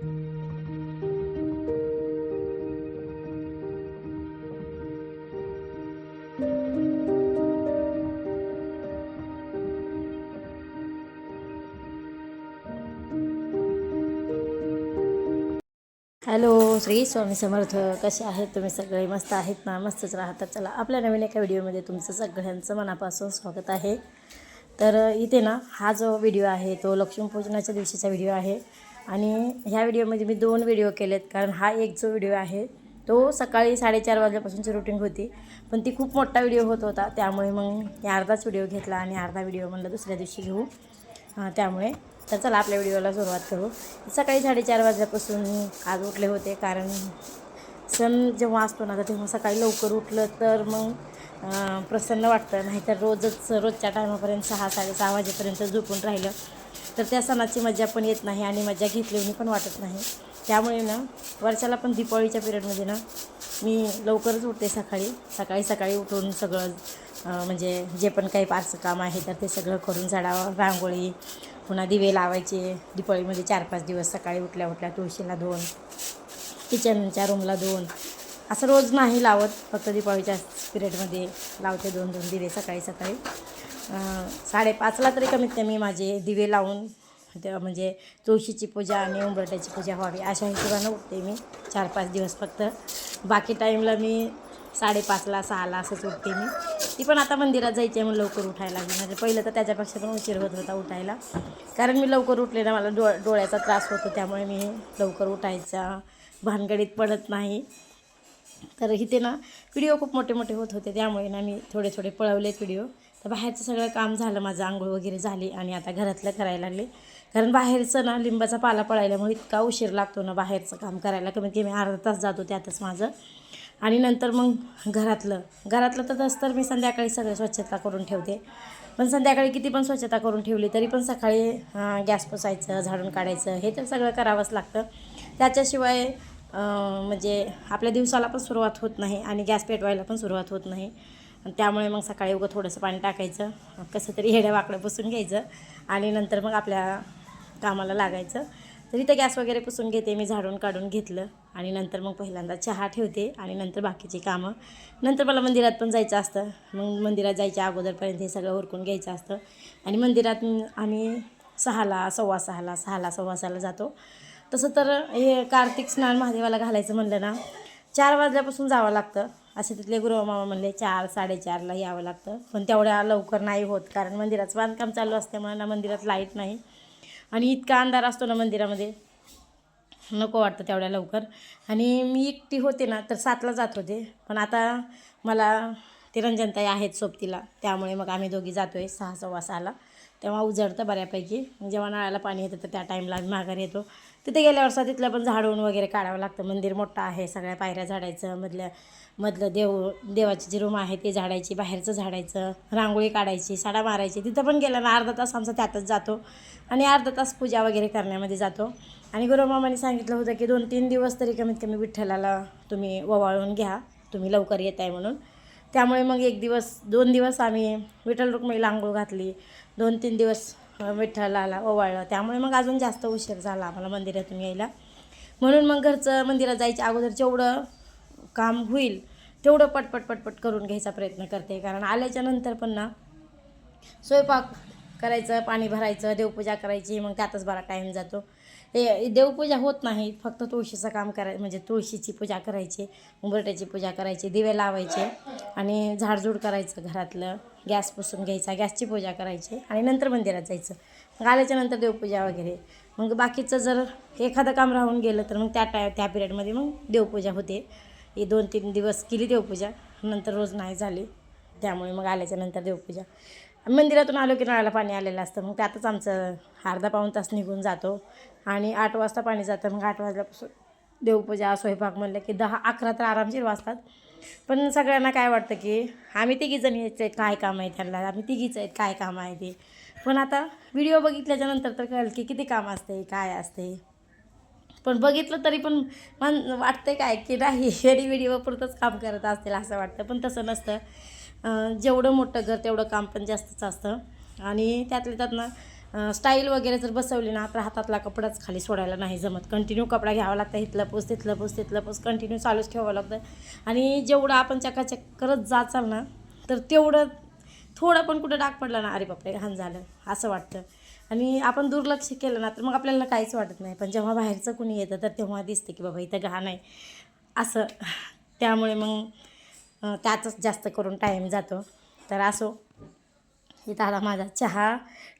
Hello Shri Swami Samarth. कसे आहेत तुम्ही सगळे? मस्त आहेत ना? मस्तच राहतात. चला आपल्या नवीन एका व्हिडिओमध्ये तुमचं सगळ्यांचं मनापासून स्वागत आहे. तर इथे ना हा जो व्हिडिओ आहे तो लक्ष्मीपूजनाच्या दिवशीचा व्हिडिओ आहे. आणि ह्या व्हिडिओमध्ये मी दोन व्हिडिओ केलेत कारण हा एक जो व्हिडिओ आहे तो सकाळी साडेचार वाजल्यापासूनची रुटीन होती. पण ती खूप मोठा व्हिडिओ होत होता त्यामुळे मग मी अर्धाच व्हिडिओ घेतला आणि अर्धा व्हिडिओ म्हणलं दुसऱ्या दिवशी घेऊ. त्यामुळे तर चला आपल्या व्हिडिओला सुरुवात करू. सकाळी साडेचार वाजल्यापासून आज उठले होते कारण सण जेव्हा असतो ना तर तेव्हा सकाळी लवकर उठलं तर मग प्रसन्न वाटतं. नाहीतर रोजच रोजच्या टायमापर्यंत सहा साडेसहा वाजेपर्यंत झोपून राहिलं. तर त्या सणाची मजा पण येत नाही आणि मजा घेतली पण वाटत नाही. त्यामुळे ना वर्षाला पण दिपावळीच्या पिरियडमध्ये ना मी लवकरच उठते सकाळी. सकाळी सकाळी उठून सगळं म्हणजे जे पण काही पारसं काम आहे तर ते सगळं करून झाडावर रांगोळी पुन्हा दिवे लावायचे. दिपावळीमध्ये चार पाच दिवस सकाळी उठल्या उठल्या तुळशीला दोन किचनच्या रूमला दोन. असं रोज नाही लावत फक्त दिपावळीच्या पिरियडमध्ये लावते दोन दोन दिवे सकाळी सकाळी. साडेपाचला तरी कमीत कमी माझे दिवे लावून त्या म्हणजे तुळशीची पूजा आणि उंबरट्याची पूजा व्हावी अशा हिशोबानं उठते मी. चार पाच दिवस फक्त. बाकी टाईमला मी साडेपाचला सहाला असंच उठते मी. ती पण आता मंदिरात जायची आहे म्हणून लवकर उठायला लागली. म्हणजे पहिलं तर त्याच्यापेक्षा पण उशीर होत होता उठायला. कारण मी लवकर उठले ना मला डो डोळ्याचा त्रास होतो त्यामुळे मी लवकर उठायचा. भानगडीत पडत नाही. तर इथे ना व्हिडिओ खूप मोठे मोठे होत होते त्यामुळे ना मी थोडे थोडे पळवलेत व्हिडिओ. तर बाहेरचं सगळं काम झालं माझं आंघोळ वगैरे झाली आणि आता घरातलं करायला लागले. कारण बाहेरचं ना लिंबाचा पाला पळायल्यामुळे इतका उशीर लागतो ना बाहेरचं काम करायला. कमीत कमी अर्धा तास जातो त्यातच माझं. आणि नंतर मग घरातलं. घरातलं तर तसं तर मी संध्याकाळी सगळं स्वच्छता करून ठेवते. पण संध्याकाळी किती पण स्वच्छता करून ठेवली तरी पण सकाळी गॅस पुसायचं झाडून काढायचं हे तर सगळं करावंच लागतं. त्याच्याशिवाय म्हणजे आपल्या दिवसाला पण सुरुवात होत नाही आणि गॅस पेटवायला पण सुरुवात होत नाही. आणि त्यामुळे मग सकाळी उगं थोडंसं पाणी टाकायचं कसं तरी हेड्या वाकडं पुसून घ्यायचं आणि नंतर मग आपल्या कामाला लागायचं. तर इथं गॅस वगैरे पुसून घेते मी झाडून काढून घेतलं आणि नंतर मग पहिल्यांदा चहा ठेवते आणि नंतर बाकीची कामं. नंतर मला मंदिरात पण जायचं असतं. मग मंदिरात जायच्या अगोदरपर्यंत हे सगळं उरकून घ्यायचं असतं. आणि मंदिरात आम्ही सहाला सव्वा सहाला सहाला सव्वा सहाला जातो. तसं तर हे कार्तिक स्नान महादेवाला घालायचं म्हणलं ना चार वाजल्यापासून जावं लागतं. असे तिथले गुरुमामा म्हणले चार साडेचारला यावं लागतं. पण तेवढ्या लवकर नाही होत कारण मंदिराचं बांधकाम चालू असल्यामुळे ना मंदिरात लाइट नाही. आणि इतका अंधार असतो ना मंदिरामध्ये. नको वाटतं तेवढ्या लवकर. आणि मी एकटी होते ना तर सातला जात होते. पण आता मला ते रंजनताई आहेत सोबतीला त्यामुळे मग आम्ही दोघी जातो आहे सहा सव्वा सहाला. तेव्हा उजडतं बऱ्यापैकी. जेव्हा नळाला पाणी येतं तर त्या टाईमला आम्ही माघारी येतो. तिथे गेल्यावर सा तिथलं पण झाडून वगैरे काढावं लागतं. मंदिर मोठं आहे सगळ्या पायऱ्या झाडायचं मधल्या मधलं देव देवाची जी रूम आहे ते झाडायची बाहेरचं झाडायचं रांगोळी काढायची साडा मारायची. तिथं पण गेलं ना अर्धा तास आमचा त्यातच जातो. आणि अर्धा तास पूजा वगैरे करण्यामध्ये जातो. आणि गुरुमामाने सांगितलं होतं की दोन तीन दिवस तरी कमीत कमी विठ्ठलाला तुम्ही ओवाळून घ्या तुम्ही लवकर येत आहे म्हणून. त्यामुळे मग एक दिवस दोन दिवस आम्ही विठ्ठल रुक्मिणीला आंघोळ घातली. दोन तीन दिवस विठ्ठलाला ओवाळलं. त्यामुळे मग अजून जास्त उशीर झाला आम्हाला मंदिरातून यायला. म्हणून मग घरचं मंदिरात जायच्या अगोदर जेवढं काम होईल तेवढं पटपट पटपट करून घ्यायचा प्रयत्न करते. कारण आल्याच्यानंतर पण ना स्वयंपाक करायचं पाणी भरायचं देवपूजा करायची मग त्यातच बरा टाईम जातो. हे देवपूजा होत नाही फक्त तुळशीचं काम कराय म्हणजे तुळशीची पूजा करायची उंबरट्याची पूजा करायची दिवे लावायचे आणि झाडझूड करायचं घरातलं. गॅस पुसून घ्यायचा गॅसची पूजा करायची आणि नंतर मंदिरात जायचं. मग आल्याच्यानंतर देवपूजा वगैरे. मग बाकीचं जर एखादं काम राहून गेलं तर मग त्या टाय त्या पिरियडमध्ये मग देवपूजा होते. ही दोन तीन दिवस केली देवपूजा नंतर रोज नाही झाली. त्यामुळे मग आल्याच्यानंतर देवपूजा. मंदिरातून आलो की नळाला पाणी आलेलं असतं मग त्यातच आमचं अर्धा पाऊण तास निघून जातो. आणि आठ वाजता पाणी जातं मग आठ वाजल्यापासून देवपूजा स्वयंपाक म्हणलं की दहा अकरा तर आरामशीर वाजतात. पण सगळ्यांना काय वाटतं की आम्ही तिघीजण यायचे काय काम आहे त्यांना? आम्ही तिघीच आहेत काय काम आहे ते? पण आता व्हिडिओ बघितल्याच्यानंतर तर कळलं की किती काम असते काय असते. पण बघितलं तरी पण मन वाटतंय काय की नाही हेडी व्हिडिओ पुरतंच काम करत असतील असं वाटतं. पण तसं नसतं. जेवढं मोठं घर तेवढं काम पण जास्तच असतं. आणि त्यातल्या त्यातनं स्टाईल वगैरे जर बसवली ना तर हातातला कपडाच खाली सोडायला नाही जमत. कंटिन्यू कपडा घ्यावा लागतं इथलं पूस तिथलं पूस तिथलं पूस कंटिन्यू चालूच ठेवावं लागतं. आणि जेवढं आपण चकाचक करत जाचाल ना तर तेवढं थोडं पण कुठं डाग पडला ना अरे बापरे घाण झालं असं वाटतं. आणि आपण दुर्लक्ष केलं ना तर मग आपल्याला काहीच वाटत नाही. पण जेव्हा बाहेरचं कुणी येतं तर तेव्हा दिसतं की बाबा इथं घाण आहे. असं. त्यामुळे मग अं, त्यातच जास्त करून टाईम जातो. तर असो. इथं आला माझा चहा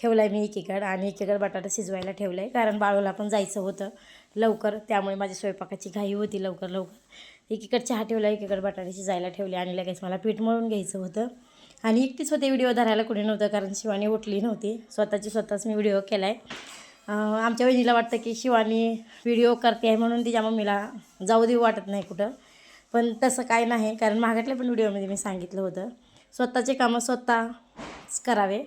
ठेवला आहे मी एकीकडं आणि एकीकडं बटाटा शिजवायला ठेवलं आहे कारण बाळूला पण जायचं होतं लवकर त्यामुळे माझी स्वयंपाकाची घाई होती लवकर लवकर. एकीकडं चहा ठेवला एकीकडं बटाटे शिजायला ठेवले आणि लगेच मला पीठ मळून घ्यायचं होतं. आणि एकटीच होते व्हिडिओ धरायला कुणी नव्हतं कारण शिवानी उठली नव्हती. स्वतःची स्वतःच मी व्हिडिओ केला आहे आमच्या वहिनीला वाटतं की शिवानी व्हिडिओ करते आहे म्हणून तिच्या मम्मीला जाऊ देऊ वाटत नाही कुठं. पण तसं काय नाही कारण मागातल्या पण व्हिडिओमध्ये मी सांगितलं होतं. स्वतःचे कामं स्वतः करावे.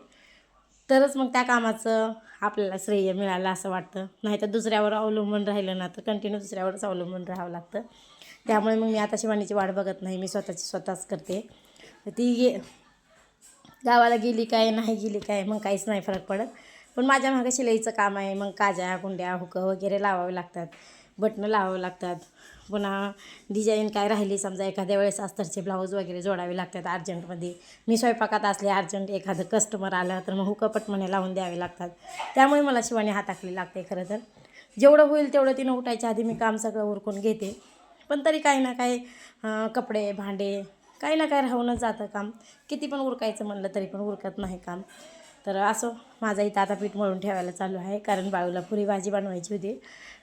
तरच मग त्या कामाचं आपल्याला श्रेय मिळालं असं वाटतं. नाही तर दुसऱ्यावर अवलंबून राहिलं ना तर कंटिन्यू दुसऱ्यावरच अवलंबून राहावं लागतं. त्यामुळे मग मी आता शिवानीची वाट बघत नाही मी स्वतःची स्वतःच करते. तर ती गे गावाला गेली काय नाही गेली काय मग काहीच नाही फरक पडत. पण माझ्या मागं शिलाईचं काम आहे मग काज्या कुंड्या हुकं वगैरे लावावे लागतात. बटणं लावावं लागतात. पुन्हा डिझाईन काय राहिली समजा एखाद्या वेळेस अस्तरचे ब्लाऊज वगैरे जोडावे लागतात अर्जंटमध्ये. मी स्वयंपाकात असले अर्जंट एखादं कस्टमर आलं तर मग हुकं लावून द्यावे लागतात. त्यामुळे मला शिवाने हाताखाली लागते खरं तर. जेवढं होईल तेवढं तिनं उठायच्या आधी मी काम सगळं उरकून घेते. पण तरी काही ना काही कपडे भांडे काही ना काही राहूनच जातं काम. किती पण उरकायचं म्हणलं तरी पण उरकत नाही काम. तर असं माझा इथं आता पीठ मळून ठेवायला चालू आहे. कारण बाळूला पुरी भाजी बनवायची होती.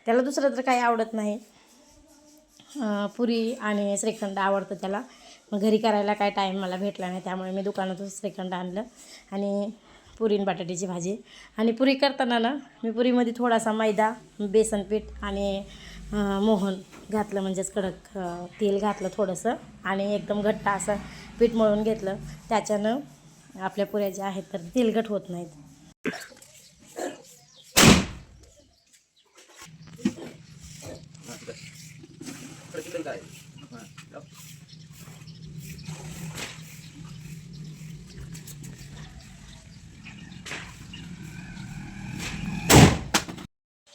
त्याला दुसरं तर काही आवडत नाही. पुरी आणि श्रीखंड आवडतं त्याला. मग घरी करायला काय टाईम मला भेटला नाही. त्यामुळे मी दुकानातून श्रीखंड आणलं आणि पुरी आणि बटाट्याची भाजी. आणि पुरी करताना ना मी पुरीमध्ये थोडासा मैदा बेसन पीठ आणि मोहन घातलं. म्हणजेच कडक तेल घातलं थोडंसं आणि एकदम घट्ट असं पीठ मळून घेतलं. त्याच्यानं आपल्या पुऱ्या ज्या आहेत तर तेलगट होत नाहीत.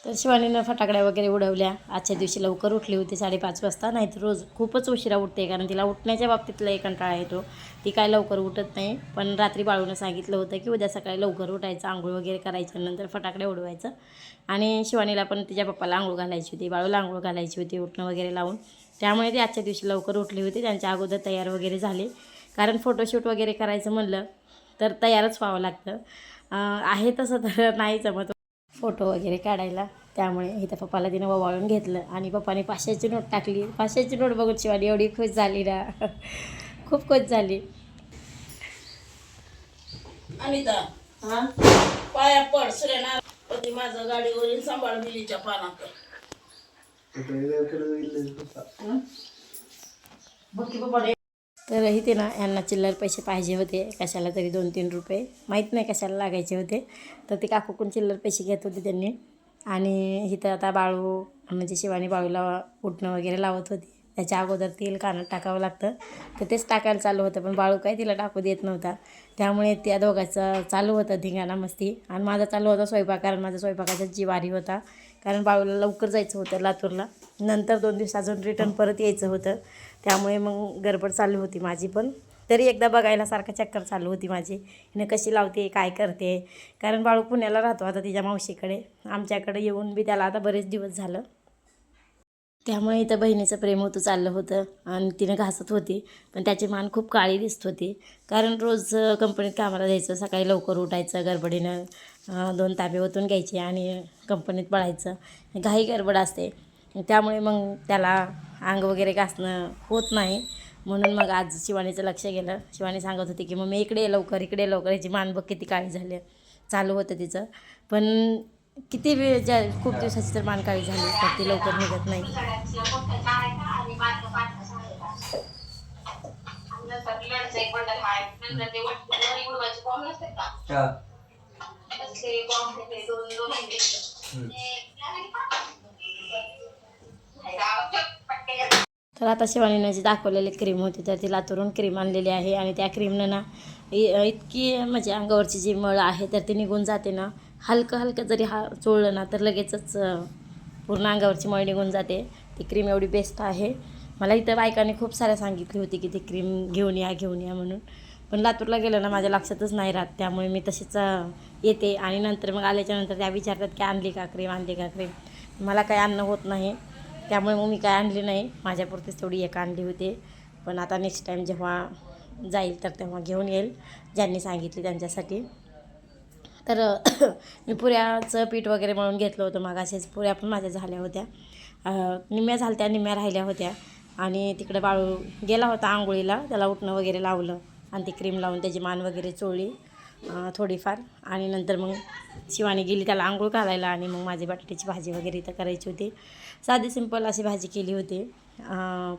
तर शिवानीनं फटाकड्या वगैरे उडवल्या. आजच्या दिवशी लवकर उठली होती साडेपाच वाजता. नाहीतर रोज खूपच उशिरा उठते कारण तिला उठण्याच्या बाबतीतला एक कंटाळा येतो. ती काय लवकर उठत नाही. पण रात्री बाळूनं सांगितलं होतं की उद्या सकाळी लवकर उठायचं आंघोळ वगैरे करायचं नंतर फटाकडे उडवायचं. आणि शिवानीला पण तिच्या पप्पाला आंघोळ घालायची होती बाळूला आंघोळ घालायची होती उठणं वगैरे लावून. त्यामुळे ती आजच्या दिवशी लवकर उठली होती. त्यांच्या अगोदर तयार वगैरे झाले. कारण फोटोशूट वगैरे करायचं म्हणलं तर तयारच व्हावं लागतं. आहे तसं तर नाही जमत. फोटो वगैरे काढायला. त्यामुळे इथं पप्पाला तिनं ववाळून घेतलं. आणि पप्पाने पाचशेची नोट टाकली. पाचशेची नोट बघून शिवानी एवढी खुश झाली ना. खूप खुश झाली. अनिता हां? पाया पड. सूर्यनारायण माझं गाडीवरील सांभाळ मिलीच्या पानात. तर इथे ना यांना चिल्लर पैसे पाहिजे होते. कशाला तरी दोन तीन रुपये. माहीत नाही कशाला लागायचे होते. तर ते काकूकडून चिल्लर पैसे घेत होते त्यांनी. आणि इथं आता बाळू म्हणजे शिवानी बाळूला उठणं वगैरे लावत होती. त्याच्या अगोदर तेल कानात टाकावं लागतं. तर तेच टाकायला चालू होतं पण बाळू काय तिला टाकू देत नव्हता. त्यामुळे त्या दोघांचं चालू होतं धिंगाणा मस्ती. आणि माझा चालू होता स्वयंपाक कारण माझा स्वयंपाकाचा जिवारी होता. कारण बाळूला लवकर जायचं होतं लातूरला. नंतर दोन दिवस अजून रिटर्न परत यायचं होतं. त्यामुळे मग गडबड चालू होती माझी पण. तरी एकदा बघायला सारखा चक्कर चालू होती माझी. हिने कशी लावते काय करते? कारण बाळू पुण्याला राहतो आता तिच्या मावशीकडे. आमच्याकडे येऊन बी त्याला आता बरेच दिवस झालं. त्यामुळे इथं बहिणीचं प्रेम होतं चाललं होतं. आणि तिनं घासत होती. पण त्याची मान खूप काळी दिसत होती. कारण रोज कंपनीत कामाला जायचं सकाळी लवकर उठायचं गडबडीनं दोन ताबे ओतून घ्यायचे आणि कंपनीत पळायचं. घाई गडबड असते. त्यामुळे मग त्याला अंग वगैरे घासणं होत नाही. म्हणून मग आज शिवानीचं लक्ष गेलं. शिवानी सांगत होती की मग मी इकडे ये लवकर इकडे लवकर. याची मान बघ किती काळी झाली. चालू होतं तिचं. पण किती वेळ ज्या खूप दिवसाची तर मान काळी झाली तर ती लवकर निघत नाही. तर आता शिवानीनं जी दाखवलेली क्रीम होती तर ती लातूरून क्रीम आणलेली आहे आणि त्या क्रीमनं ना इतकी म्हणजे अंगावरची जी मळ आहे तर ती निघून जाते ना. हलकं हलकं जरी हा चोळलं ना तर लगेचच पूर्ण अंगावरची मळ निघून जाते. ती क्रीम एवढी बेस्ट आहे. मला इथं बायकांनी खूप साऱ्या सांगितली होती की ती क्रीम घेऊन या घेऊन या म्हणून. पण लातूरला गेलं ना माझ्या लक्षातच नाही राहत. त्यामुळे मी तशीच येते. आणि नंतर मग आल्याच्यानंतर त्या विचारतात की आणली का क्रीम आणली का क्रीम मला काही अन्न होत नाही. त्यामुळे मग मी काय आणली नाही. माझ्यापुरतीच तेवढी एक आणली होती. पण आता नेक्स्ट टाईम जेव्हा जाईल तर तेव्हा घेऊन येईल ज्यांनी सांगितली त्यांच्यासाठी. तर मी पुऱ्याचं पीठ वगैरे म्हणून घेतलं होतं मग असेच पुऱ्या पण माझ्या झाल्या होत्या. निम्म्या झालत्या निम्म्या राहिल्या होत्या. आणि तिकडे बाळू गेला होता आंघोळीला. त्याला उठणं वगैरे लावलं आणि ती क्रीम लावून त्याची मान वगैरे चोळली. थोडीफार. आणि नंतर मग शिवानी गेली त्याला आंघोळ घालायला आणि मग माझी बटाट्याची भाजी वगैरे इथं करायची होती. साधी सिंपल अशी भाजी केली होती.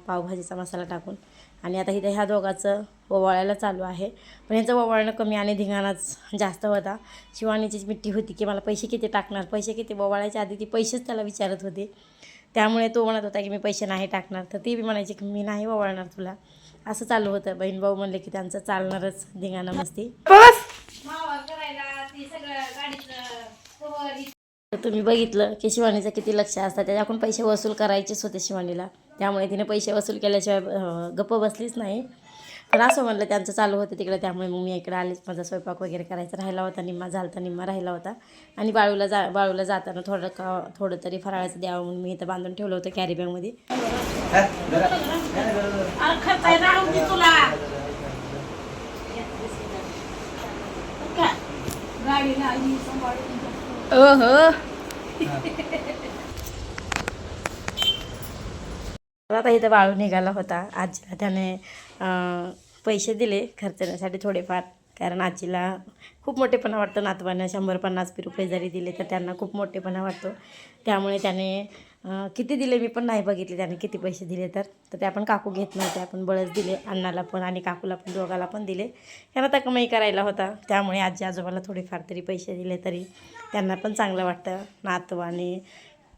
पावभाजीचा मसाला टाकून. आणि आता इथं ह्या दोघाचं ओवाळायला चालू आहे. पण ह्याचं ओवाळणं कमी आणि धिंगाणाच जास्त होता. शिवानीचीच मिट्टी होती की मला पैसे किती टाकणार? पैसे किती ओवाळायच्या आधी ती पैसेच त्याला विचारत होते. त्यामुळे तो म्हणत होता की मी पैसे नाही टाकणार. तर ती बी म्हणायची की मी नाही ओवाळणार तुला. असं चालू होतं. बहीण भाऊ म्हणले की त्यांचं चालणारच धिंगाणा मस्ती. तुम्ही बघितलं की शिवानीचं किती लक्ष असतं. त्याच्याकडून पैसे वसूल करायचेच होते शिवानीला. त्यामुळे तिने पैसे वसूल केल्याशिवाय गप्प बसलीच नाही. पण असं म्हणलं त्यांचं चालू होतं तिकडे त्यामुळे मग मी इकडे आलीच. माझा स्वयंपाक वगैरे करायचा राहिला होता निम्मा झालता निम्मा राहिला होता. आणि बाळूला जा बाळूला जाताना थोडं का थोडं तरी फराळाचं द्यावं म्हणून मी इथं बांधून ठेवलं होतं कॅरी बॅगमध्ये अरे खर्च आहे राहू दे तुला काय? गाडीला आई सांभाळून तर आता इथं बाळू निघाला होता. आजीला त्याने पैसे दिले खर्चण्यासाठी थोडेफार. कारण आजीला खूप मोठेपणा वाटतं. नातवानं शंभर पन्नास रुपये जरी दिले तर त्यांना खूप मोठेपणा वाटतो. त्यामुळे त्याने किती दिले मी पण नाही बघितले त्याने किती पैसे दिले तर. तर ते आपण काकू घेत नव्हते आपण बळच दिले अण्णाला पण आणि काकूला पण दोघाला पण दिले. त्यांना तर कमाई करायला होता. त्यामुळे आजी आजोबाला थोडेफार तरी पैसे दिले तरी त्यांना पण चांगलं वाटतं. नातवाने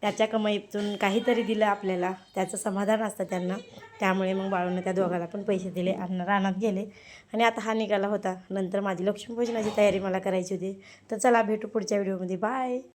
त्याच्या कमाईतून काहीतरी दिलं आपल्याला त्याचं समाधान असतं त्यांना. त्यामुळे मग बाळूनं त्या दोघाला पण पैसे दिले अन्न रानात गेले. आणि आता हा निघाला होता. नंतर माझी लक्ष्मीपूजनाची तयारी मला करायची होती. तर चला भेटू पुढच्या व्हिडिओमध्ये. बाय!